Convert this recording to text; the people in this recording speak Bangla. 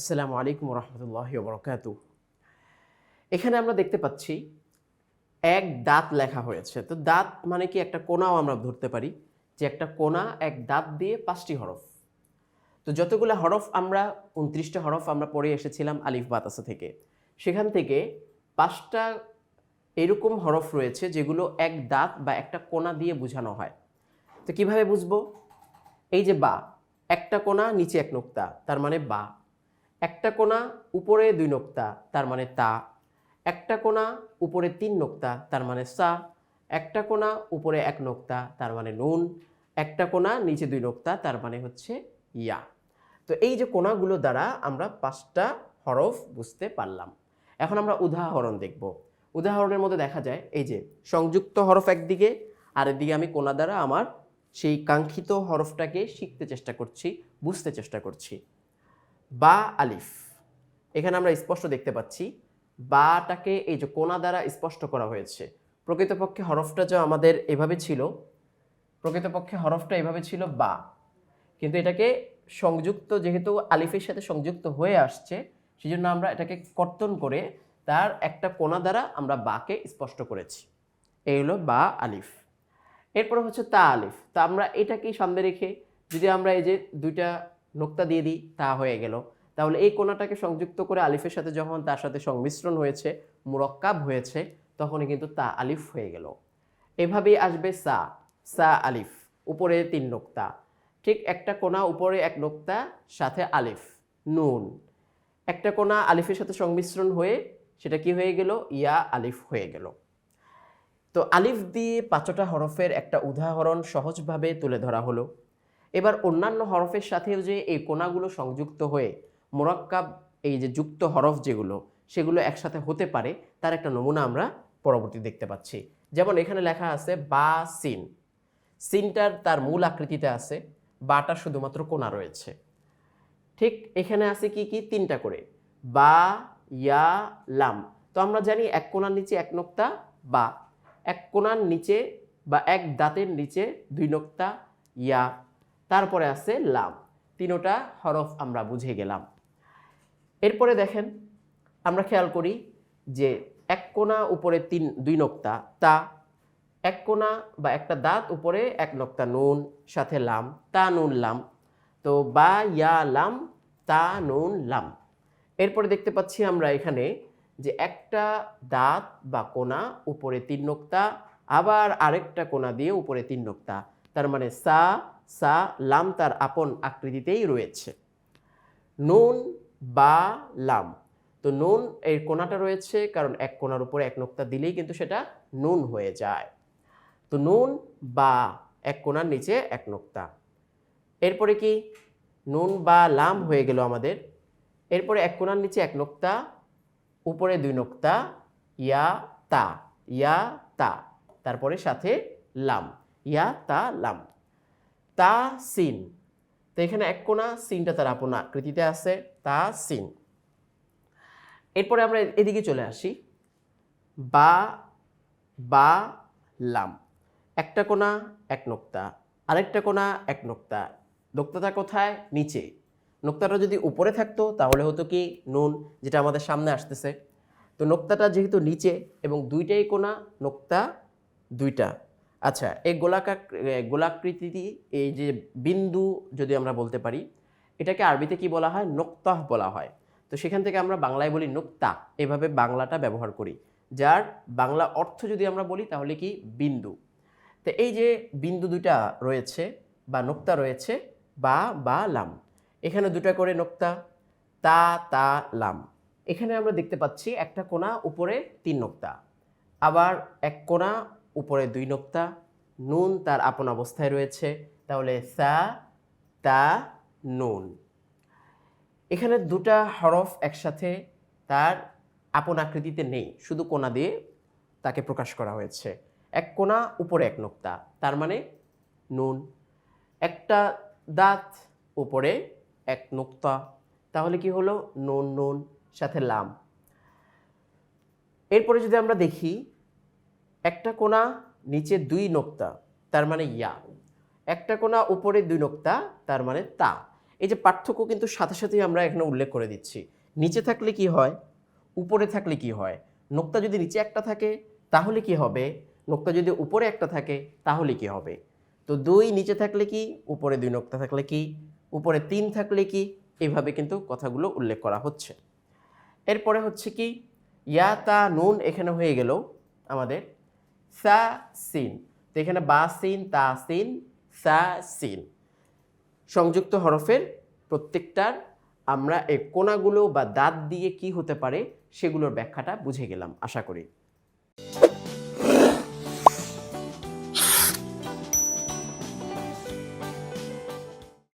আসসালামু আলাইকুম রহমতুল্লাহ বরকাত এখানে আমরা দেখতে পাচ্ছি এক দাঁত লেখা হয়েছে। তো দাঁত মানে কি? একটা কোনাও আমরা ধরতে পারি যে একটা কোনা এক দাঁত দিয়ে পাঁচটি হরফ। তো যতগুলো হরফ আমরা, উনত্রিশটা হরফ আমরা পড়ে এসেছিলাম আলিফ বাতাসা থেকে, সেখান থেকে পাঁচটা এরকম হরফ রয়েছে যেগুলো এক দাঁত বা একটা কোনা দিয়ে বোঝানো হয়। তো কীভাবে বুঝব? এই যে বা, একটা কোনা, নিচে এক নোক্তা, তার মানে বা। একটা কোনা উপরে দুই নোক্তা, তার মানে তা। একটা কোনা উপরে তিন নোক্তা, তার মানে সা। একটা কোনা উপরে এক নোক্তা, তার মানে নুন। একটা কোনা নিচে দুই নোক্তা, তার মানে হচ্ছে ইয়া। তো এই যে কোনাগুলো দ্বারা আমরা পাঁচটা হরফ বুঝতে পারলাম। এখন আমরা উদাহরণ দেখব। উদাহরণের মধ্যে দেখা যায়, এই যে সংযুক্ত হরফ একদিকে আর এদিকে আমি কোনা দ্বারা আমার সেই কাঙ্ক্ষিত হরফটাকে শিখতে চেষ্টা করছি, বুঝতে চেষ্টা করছি। বা আলিফ। এখানে আমরা স্পষ্ট দেখতে পাচ্ছি, বাটাকে এই যে কোনা দ্বারা স্পষ্ট করা হয়েছে। প্রকৃতপক্ষে হরফটা যে আমাদের এভাবে ছিল, প্রকৃতপক্ষে হরফটা এভাবে ছিল বা। কিন্তু এটাকে সংযুক্ত, যেহেতু আলিফের সাথে সংযুক্ত হয়ে আসছে সেই জন্য আমরা এটাকে কর্তন করে তার একটা কোনা দ্বারা আমরা বাকে স্পষ্ট করেছি। এই হলো বা আলিফ। এরপর হচ্ছে তা আলিফ। তা আমরা এটাকেই সামনে রেখে যদি আমরা এই যে দুইটা নোক্তা দিয়ে দিই, তা হয়ে গেল। তাহলে এই কোনাটাকে সংযুক্ত করে আলিফের সাথে যখন তার সাথে সংমিশ্রণ হয়েছে, মুরক্কাব হয়েছে, তখনই কিন্তু তা আলিফ হয়ে গেল। এভাবেই আসবে সা সা আলিফ, উপরে তিন নোক্তা। ঠিক একটা কোনা উপরে এক নোক্তা, সাথে আলিফ, নুন। একটা কোনা আলিফের সাথে সংমিশ্রণ হয়ে, সেটা কি হয়ে গেল? ইয়া আলিফ হয়ে গেল। তো আলিফ দিয়ে পাঁচটা হরফের একটা উদাহরণ সহজভাবে তুলে ধরা হলো। এবার অন্যান্য হরফের সাথেও যে এই কোনাগুলো সংযুক্ত হয়ে মোরাক্কাব, এই যে যুক্ত হরফ যেগুলো, সেগুলো একসাথে হতে পারে, তার একটা নমুনা আমরা পরবর্তী দেখতে পাচ্ছি। যেমন এখানে লেখা আছে বা সিন। সিনটার তার মূল আকৃতিতে আছে, বাটা শুধুমাত্র কোনা রয়েছে। ঠিক এখানে আছে কি কি? তিনটা করে। বা, ইয়া, লাম। তো আমরা জানি এক কোনার নিচে এক নোক্তা, বা। এক কোণার নিচে বা এক দাঁতের নিচে দুই নোক্তা, ইয়া। তারপরে আছে লাম। তিনোটা হরফ আমরা বুঝে গেলাম। এরপরে দেখেন, আমরা খেয়াল করি যে এক কোণা উপরে তিন, দুই নোক্তা, তা। এক কোণা বা একটা দাঁত উপরে এক নোক্তা নুন, সাথে লাম, তা নুন লাম। তো বা, ইয়া, লাম, তা নুন, লাম। এরপরে দেখতে পাচ্ছি আমরা এখানে যে একটা দাঁত বা কোনা উপরে তিন নোক্তা, আবার আরেকটা কোনা দিয়ে উপরে তিন নোক্তা। তার মানে সা সা, লাম তার আপন আকৃতিতেই রয়েছে। নুন, বা, লাম। তো নুন এই কোনাটা রয়েছে, কারণ এক কোনার উপরে এক নোক্তা দিলেই কিন্তু সেটা নুন হয়ে যায়। তো নুন, বা, এক কোনার নিচে এক নোক্তা। এরপরে কি? নুন, বা, লাম হয়ে গেল আমাদের। এরপরে এক কোনার নিচে এক নোক্তা, উপরে দুই নোক্তা, ইয়া, তা। ইয়া, তা। তারপরে সাথে লাম। ইয়া, তা, লাম। তা সিন। তো এখানে এক কোনা সিনটা তার আপন আকৃতিতে আছে, তা সিন। এরপরে আমরা এদিকে চলে আসি। বা বা, লাম। একটা কোনা এক নোক্তা। আরেকটা কোনা এক নোক্তা। নোক্তাটা কোথায়? নিচে। নোক্তাটা যদি উপরে থাকতো, তাহলে হতো কি? নুন, যেটা আমাদের সামনে আসতেছে। তো নোক্তাটা যেহেতু নিচে এবং দুইটাই কোনা নোক্তা দুইটা। আচ্ছা এই গোলাকার গোলাকৃতি এই যে বিন্দু যদি আমরা বলতে পারি, এটাকে আরবিতে কি বলা হয়? নোক্তাহ বলা হয়। তো সেখান থেকে আমরা বাংলায় বলি নোক্তা। এভাবে বাংলাটা ব্যবহার করি। যার বাংলা অর্থ যদি আমরা বলি, তাহলে কি? বিন্দু। তো এই যে বিন্দু দুটা রয়েছে, বা নোক্তা রয়েছে, বা বা, লাম। এখানে দুটা করে নোক্তা, তা তা, লাম। এখানে আমরা দেখতে পাচ্ছি একটা কোণা, উপরে তিন নোক্তা। আবার এক কোণা উপরে দুই নোক্তা, নুন তার আপন অবস্থায় রয়েছে, তাহলে সা, তা, নুন। এখানে দুটা হরফ একসাথে তার আপন আকৃতিতে নেই, শুধু কোনা দিয়ে তাকে প্রকাশ করা হয়েছে। এক কোনা, উপরে এক নোক্তা, তার মানে নুন। একটা দাঁত, উপরে এক নোক্তা, তাহলে কি হলো? নুন নুন, সাথে লাম। এরপরে যদি আমরা দেখি একটা কোণা নিচে দুই নোক্তা, তার মানে ইয়া। একটা কোণা উপরে দুই নোক্তা, তার মানে তা। এই যে পার্থক্য কিন্তু সাথে সাথেই আমরা এখানে উল্লেখ করে দিচ্ছি। নিচে থাকলে কি হয়? উপরে থাকলে কি হয়? নোক্তা যদি নিচে একটা থাকে, তাহলে কি হবে? নোক্তা যদি উপরে একটা থাকে, তাহলে কি হবে? তো দুই নিচে থাকলে কি? উপরে দুই নোক্তা থাকলে কি? উপরে তিন থাকলে কি? এইভাবে কিন্তু কথাগুলো উল্লেখ করা হচ্ছে। এরপরে হচ্ছে কি? ইয়া তা নুন এখানে হয়ে গেল আমাদের সা সিন। তো এখানে বা সিন, তা সিন, সা সিন। সংযুক্ত হরফের প্রত্যেকটার আমরা এই কোনাগুলো বা দাঁত দিয়ে কি হতে পারে সেগুলোর ব্যাখ্যাটা বুঝে গেলাম, আশা করি।